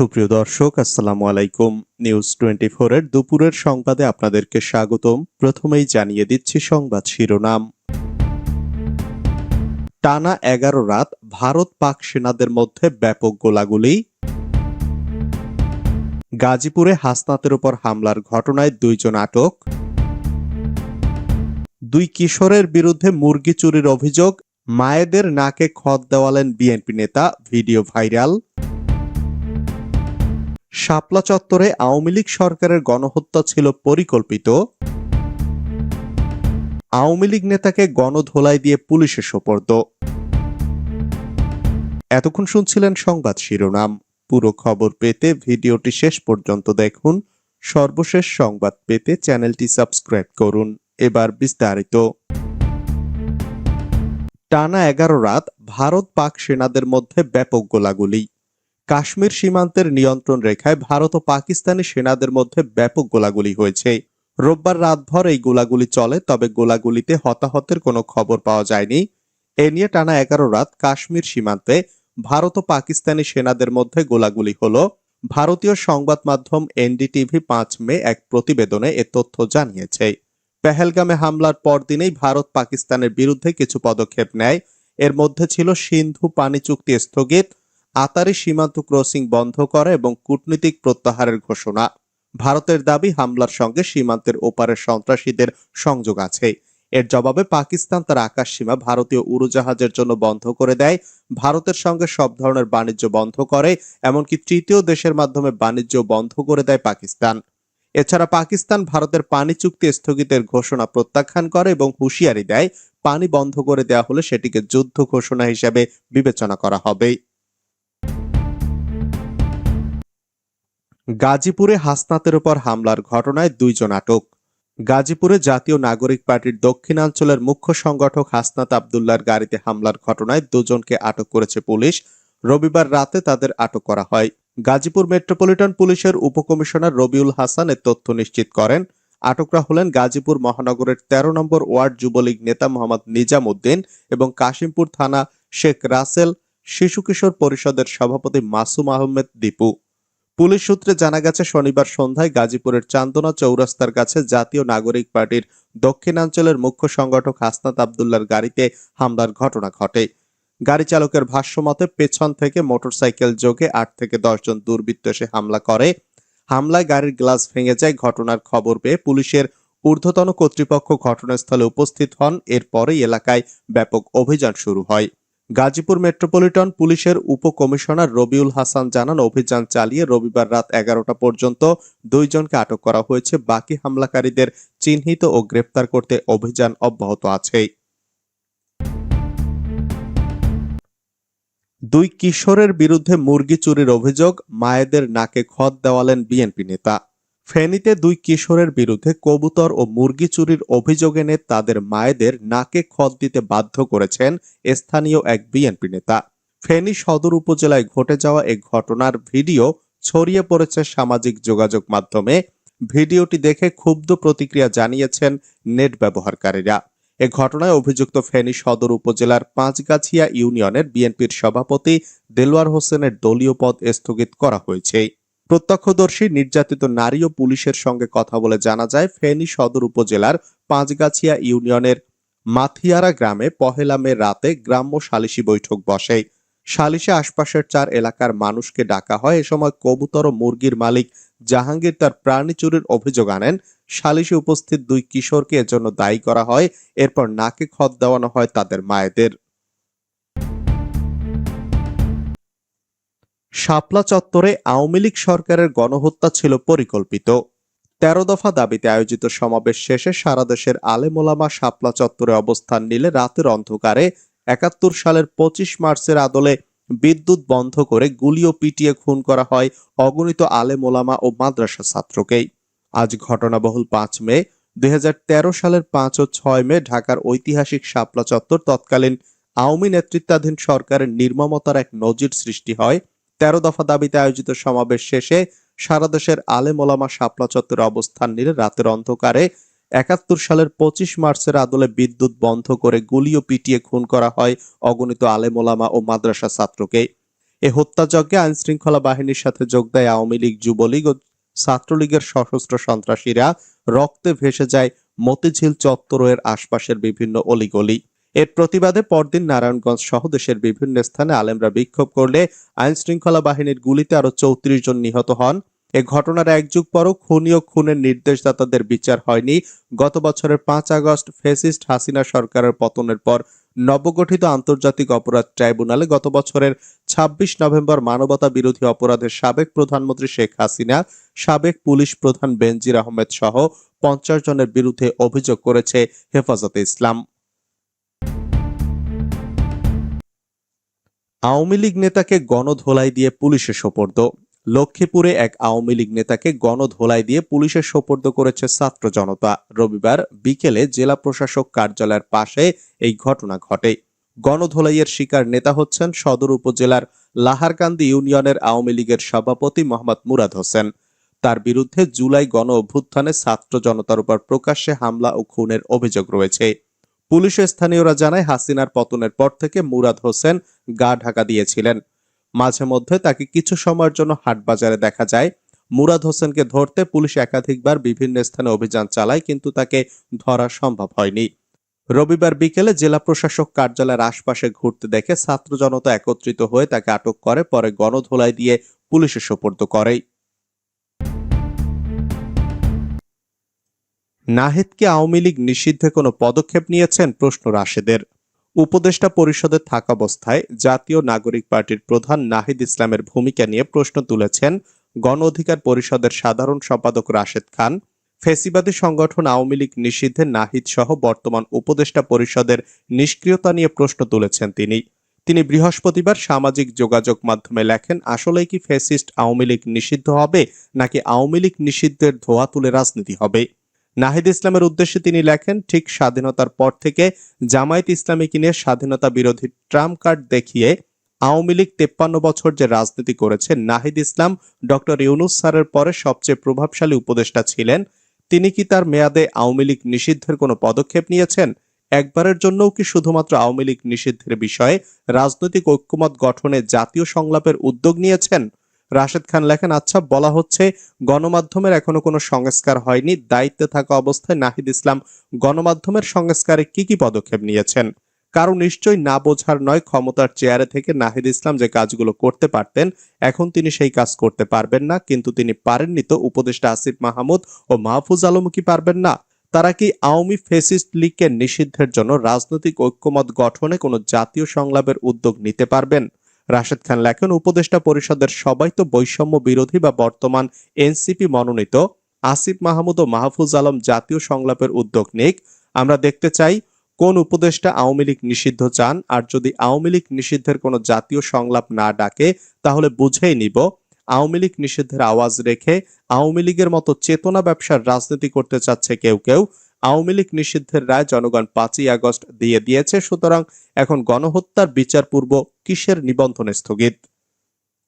সুপ্রিয় দর্শক, আসসালামু আলাইকুম। নিউজ টোয়েন্টি এর দুপুরের সংবাদে আপনাদেরকে স্বাগতম। প্রথমেই জানিয়ে দিচ্ছি সংবাদ শিরোনাম। টানা এগারো রাত ভারত পাক সেনাদের মধ্যে ব্যাপক গোলাগুলি। গাজীপুরে হাসনাতের উপর হামলার ঘটনায় দুইজন আটক। দুই কিশোরের বিরুদ্ধে মুরগি চুরির অভিযোগ। মায়েদের নাকে খত দেওয়ালেন বিএনপি নেতা, ভিডিও ভাইরাল। শাপলা চত্বরে আওয়ামী লীগ সরকারের গণহত্যা ছিল পরিকল্পিত। আওয়ামী লীগ নেতাকে গণধোলাই দিয়ে পুলিশে সোপর্দ। এতক্ষণ শুনছিলেন সংবাদ শিরোনাম। পুরো খবর পেতে ভিডিওটি শেষ পর্যন্ত দেখুন। সর্বশেষ সংবাদ পেতে চ্যানেলটি সাবস্ক্রাইব করুন। এবার বিস্তারিত। টানা এগারো রাত ভারত পাক সেনাদের মধ্যে ব্যাপক গোলাগুলি। কাশ্মীর সীমান্তের নিয়ন্ত্রণ রেখায় ভারত ও পাকিস্তানি সেনাদের মধ্যে ব্যাপক গোলাগুলি হয়েছে। রোববার রাতভর এই গোলাগুলি চলে, তবে গোলাগুলিতে হতাহতের কোনো খবর পাওয়া যায়নি। এ নিয়ে টানা এগারো রাত কাশ্মীর সীমান্তে ভারত ও পাকিস্তানি সেনাদের মধ্যে গোলাগুলি হল, ভারতীয় সংবাদ মাধ্যম এনডিটিভি পাঁচ মে এক প্রতিবেদনে এ তথ্য জানিয়েছে। পেহেলগামে হামলার পরদিনেই ভারত পাকিস্তানের বিরুদ্ধে কিছু পদক্ষেপ নেয়। এর মধ্যে ছিল সিন্ধু পানি চুক্তি স্থগিত আতারি সীমান্ত ক্রসিং বন্ধ করা এবং কূটনীতিক প্রত্যাহারের ঘোষণা। ভারতের দাবি, হামলার সঙ্গে সীমান্তের ওপারের সন্ত্রাসীদের সংযোগ আছে। এর জবাবে পাকিস্তান তার আকাশ সীমা ভারতীয় উড়োজাহাজের জন্য বন্ধ করে দেয়। ভারতের সঙ্গে সব ধরনের বাণিজ্য বন্ধ করে, এমনকি তৃতীয় দেশের মাধ্যমে বাণিজ্য বন্ধ করে দেয় পাকিস্তান। এছাড়া পাকিস্তান ভারতের পানি চুক্তি স্থগিতের ঘোষণা প্রত্যাখ্যান করে এবং হুঁশিয়ারি দেয়, পানি বন্ধ করে দেওয়া হলে সেটিকে যুদ্ধ ঘোষণা হিসেবে বিবেচনা করা হবে। গাজীপুরে হাসনাতের উপর হামলার ঘটনায় দুইজন আটক। গাজীপুরে জাতীয় নাগরিক পার্টির দক্ষিণাঞ্চলের মুখ্য সংগঠক হাসনাত আবদুল্লার গাড়িতে হামলার ঘটনায় দুজনকে আটক করেছে পুলিশ। রবিবার রাতে তাদের আটক করা হয়। গাজীপুর মেট্রোপলিটন পুলিশের উপকমিশনার রবিউল হাসান এ তথ্য নিশ্চিত করেন। আটকরা হলেন গাজীপুর মহানগরের ১৩ নম্বর ওয়ার্ড যুবলীগ নেতা মোহাম্মদ নিজাম উদ্দিন এবং কাশিমপুর থানা শেখ রাসেল শিশু কিশোর পরিষদের সভাপতি মাসুম আহমেদ দীপু। পুলিশ সূত্রে জানা গেছে, শনিবার সন্ধ্যায় গাজীপুরের চান্দনা চৌরাস্তার কাছে জাতীয় নাগরিক পার্টির দক্ষিণাঞ্চলের মুখ্য সংগঠক হাসনাত আবদুল্লার গাড়িতে হামলার ঘটনা ঘটে। গাড়ি চালকের ভাষ্যমতে পেছন থেকে মোটরসাইকেল যোগে আট থেকে দশজন দুর্বৃত্ত এসে হামলা করে। হামলায় গাড়ির গ্লাস ভেঙে যায় ঘটনার খবর পেয়ে পুলিশের ঊর্ধ্বতন কর্তৃপক্ষ ঘটনাস্থলে উপস্থিত হন। এরপরেই এলাকায় ব্যাপক অভিযান শুরু হয়। গাজীপুর মেট্রোপলিটন পুলিশের উপকমিশনার রবিউল হাসান জানান, অভিযান চালিয়ে রবিবার রাত এগারোটা পর্যন্ত দুইজনকে আটক করা হয়েছে। বাকি হামলাকারীদের চিহ্নিত ও গ্রেপ্তার করতে অভিযান অব্যাহত আছে। দুই কিশোরের বিরুদ্ধে মুরগি চুরির অভিযোগ, মায়েদের নাকে খত দেওয়ালেন বিএনপি নেতা। ফেনীতে দুই কিশোরের বিরুদ্ধে কবুতর ও মুরগি চুরির অভিযোগ এনে তাদের মায়েদের নাকে খত দিতে বাধ্য করেছেন স্থানীয় এক বিএনপি নেতা। ফেনী সদর উপজেলায় ঘটে যাওয়া এক ঘটনার ভিডিও ছড়িয়ে পড়েছে সামাজিক যোগাযোগ মাধ্যমে। ভিডিওটি দেখে ক্ষুব্ধ প্রতিক্রিয়া জানিয়েছেন নেট ব্যবহারকারীরা। এ ঘটনায় অভিযুক্ত ফেনী সদর উপজেলার পাঁচগাছিয়া ইউনিয়নের বিএনপির সভাপতি দেলোয়ার হোসেনের দলীয় পদ স্থগিত করা হয়েছে। প্রত্যক্ষদর্শী, নির্যাতিত নারী ও পুলিশের সঙ্গে কথা বলে জানা যায়, ফেনী সদর উপজেলার পাঁচগাছিয়া ইউনিয়নের মাথিয়ারা গ্রামে পহেলা মে রাতে গ্রাম্য সালিশি বৈঠক বসে। সালিশে আশপাশের চার এলাকার মানুষকে ডাকা হয়। এ সময় কবুতর ও মুরগির মালিক জাহাঙ্গীর তার প্রাণী চুরির অভিযোগ আনেন। সালিশে উপস্থিত দুই কিশোরকে এজন্য দায়ী করা হয়। এরপর নাকে খত দেওয়ানো হয় তাদের মায়েদের। শাপলা চত্বরে আওয়ামী লীগ সরকারের গণহত্যা ছিল পরিকল্পিত। তেরো দফা দাবিতে আয়োজিত সমাবেশ শেষে সারা দেশের আলেমোলামা শাপলা চত্বরে অবস্থান নিলে রাতের অন্ধকারে একাত্তর সালের পঁচিশ মার্চের আদলে বিদ্যুৎ বন্ধ করে গুলিও পিটিয়ে খুন করা হয় অগণিত আলেমোলামা ও মাদ্রাসা ছাত্রকেই। আজ ঘটনাবহুল পাঁচ মে দুই হাজার তেরো সালের পাঁচ ও ছয় মে ঢাকার ঐতিহাসিক শাপলা চত্বর তৎকালীন আওয়ামী নেতৃত্বাধীন সরকারের নির্মমতার এক নজির সৃষ্টি হয় তেরো দফা দাবিতে আয়োজিত সমাবেশ শেষে সারা দেশের আলেম ওলামা শাপলা চত্বরে অবস্থান নিলে রাতের অন্ধকারে একাত্তর সালের পঁচিশ মার্চের আদলে বিদ্যুৎ বন্ধ করে গুলিও পিটিয়ে খুন করা হয় অগণিত আলেম ওলামা ও মাদ্রাসা ছাত্রকে। এ হত্যাযজ্ঞে আইন শৃঙ্খলা বাহিনীর সাথে যোগ দেয় আওয়ামী লীগ, যুবলীগ ও ছাত্রলীগের সশস্ত্র সন্ত্রাসীরা। রক্তে ভেসে যায় মতিঝিল চত্বরের আশপাশের বিভিন্ন অলিগলি। এর প্রতিবাদে পরদিন নারায়ণগঞ্জ সহ দেশের বিভিন্ন স্থানে আলেমরা বিক্ষোভ করলে আইন শৃঙ্খলা বাহিনীর গুলিতে আরও চৌত্রিশ জন নিহত হন। এ ঘটনার এক যুগ পরও খুনি ও খুনের নির্দেশদাতাদের বিচার হয়নি। গত বছরের পাঁচ আগস্ট ফেসিস্ট হাসিনা সরকারের পতনের পর নবগঠিত আন্তর্জাতিক অপরাধ ট্রাইব্যুনালে গত বছরের ২৬ নভেম্বর মানবতা বিরোধী অপরাধের সাবেক প্রধানমন্ত্রী শেখ হাসিনা, সাবেক পুলিশ প্রধান বেনজির আহমেদ সহ পঞ্চাশ জনের বিরুদ্ধে অভিযোগ করেছে হেফাজতে ইসলাম। আওয়ামী লীগ নেতাকে গণধোলাই দিয়ে পুলিশে সোপর্দ। লক্ষ্মীপুরে এক আওয়ামী লীগ নেতাকে গণধোলাই দিয়ে পুলিশের সোপর্দ করেছে ছাত্র জনতা। রবিবার বিকেলে জেলা প্রশাসক কার্যালয়ের পাশে এই ঘটনা ঘটে। গণধোলাইয়ের শিকার নেতা হচ্ছেন সদর উপজেলার লাহারকান্দি ইউনিয়নের আওয়ামী লীগের সভাপতি মোহাম্মদ মুরাদ হোসেন। তার বিরুদ্ধে জুলাই গণ অভ্যুত্থানে ছাত্র জনতার উপর প্রকাশ্যে হামলা ও খুনের অভিযোগ রয়েছে। পুলিশ স্থানীয়রা জানায়, হাসিনার পতনের পর থেকে মুরাদ হোসেন গা ঢাকা দিয়েছিলেন। মাঝে মধ্যে তাকে কিছু সময়ের জন্য হাটবাজারে দেখা যায়। মুরাদ হোসেনকে ধরতে পুলিশ একাধিকবার বিভিন্ন স্থানে অভিযান চালায়, কিন্তু তাকে ধরা সম্ভব হয়নি। রবিবার বিকেলে জেলা প্রশাসক কার্যালয়ের আশপাশে ঘুরতে দেখে ছাত্র জনতা একত্রিত হয়ে তাকে আটক করে, পরে গণধোলাই দিয়ে পুলিশে সোপর্দ করে। নাহিদকে আওয়ামী লীগ নিষিদ্ধে কোনো পদক্ষেপ নিয়েছেন প্রশ্ন রাশেদের। উপদেষ্টা পরিষদে থাকা অবস্থায় জাতীয় নাগরিক পার্টির প্রধান নাহিদ ইসলামের ভূমিকা নিয়ে প্রশ্ন তুলেছেন গণ অধিকার পরিষদের সাধারণ সম্পাদক রাশেদ খান। ফেসিবাদী সংগঠন আওয়ামী লীগ নিষিদ্ধে নাহিদ সহ বর্তমান উপদেষ্টা পরিষদের নিষ্ক্রিয়তা নিয়ে প্রশ্ন তুলেছেন তিনি। তিনি বৃহস্পতিবার সামাজিক যোগাযোগ মাধ্যমে লেখেন, আসলেই কি ফেসিস্ট আওয়ামী লীগ নিষিদ্ধ হবে নাকি আওয়ামী লীগ নিষিদ্ধের ধোয়া তুলে রাজনীতি হবে? নাহিদ ইসলামের উদ্দেশ্যে তিনি লেখেন, ঠিক স্বাধীনতার পর থেকে জামায়াত ইসলামীকে নিয়ে স্বাধীনতা বিরোধী ট্রাম্প কার্ড দেখিয়ে আওয়ামী লীগ তেপ্পান্ন বছর যে রাজনীতি করেছে নাহিদ ইসলাম ডক্টর ইউনুস স্যারের পরে সবচেয়ে প্রভাবশালী উপদেষ্টা ছিলেন। তিনি কি তার মেয়াদে আওয়ামী লীগ নিষিদ্ধের কোনো পদক্ষেপ নিয়েছেন? একবারের জন্যও কি শুধুমাত্র আওয়ামী লীগ নিষিদ্ধের বিষয়ে রাজনৈতিক ঐক্যমত গঠনে জাতীয় সংলাপের উদ্যোগ নিয়েছেন? রাশেদ খান লেখেন আচ্ছা বলা হচ্ছে গণমাধ্যমের এখনও কোনো সংস্কার হয়নি। দায়িত্বে থাকা অবস্থায় নাহিদ ইসলাম গণমাধ্যমের সংস্কারে কি কি পদক্ষেপ নিয়েছেন? কারণ নিশ্চয়ই না বোঝার নয়, ক্ষমতার চেয়ারে থেকে নাহিদ ইসলাম যে কাজগুলো করতে পারতেন, এখন তিনি সেই কাজ করতে পারবেন না। কিন্তু তিনি পারেননি তো? উপদেষ্টা আসিফ মাহমুদ ও মাহফুজ আলম কি পারবেন না? তারা কি আওয়ামী ফেসিস্ট লীগকে নিষিদ্ধের জন্য রাজনৈতিক ঐক্যমত গঠনে কোনো জাতীয় সংলাপের উদ্যোগ নিতে পারবেন? রাশেদ খান লেখেন, উপদেষ্টা পরিষদের সবাই তো বৈষম্য বিরোধী বা বর্তমান এনসিপি মনোনীত। আসিফ মাহমুদ ও মাহফুজ আলম জাতীয় সংলাপের উদ্যোগ নিক। আমরা দেখতে চাই কোন উপদেষ্টা আওয়ামী লীগ নিষিদ্ধ চান। আর যদি আওয়ামী লীগ নিষিদ্ধের কোনো জাতীয় সংলাপ না ডাকে, তাহলে বুঝেই নিব। আওয়ামী লীগ নিষিদ্ধের আওয়াজ রেখে আওয়ামী লীগের মতো চেতনা ব্যবসার রাজনীতি করতে চাচ্ছে কেউ কেউ। আওয়ামী লীগ নিষিদ্ধের রায় জনগণ পাঁচই আগস্ট দিয়ে দিয়েছে, সুতরাং এখন গণহত্যার বিচারপূর্ব কিসের নিবন্ধন স্থগিত?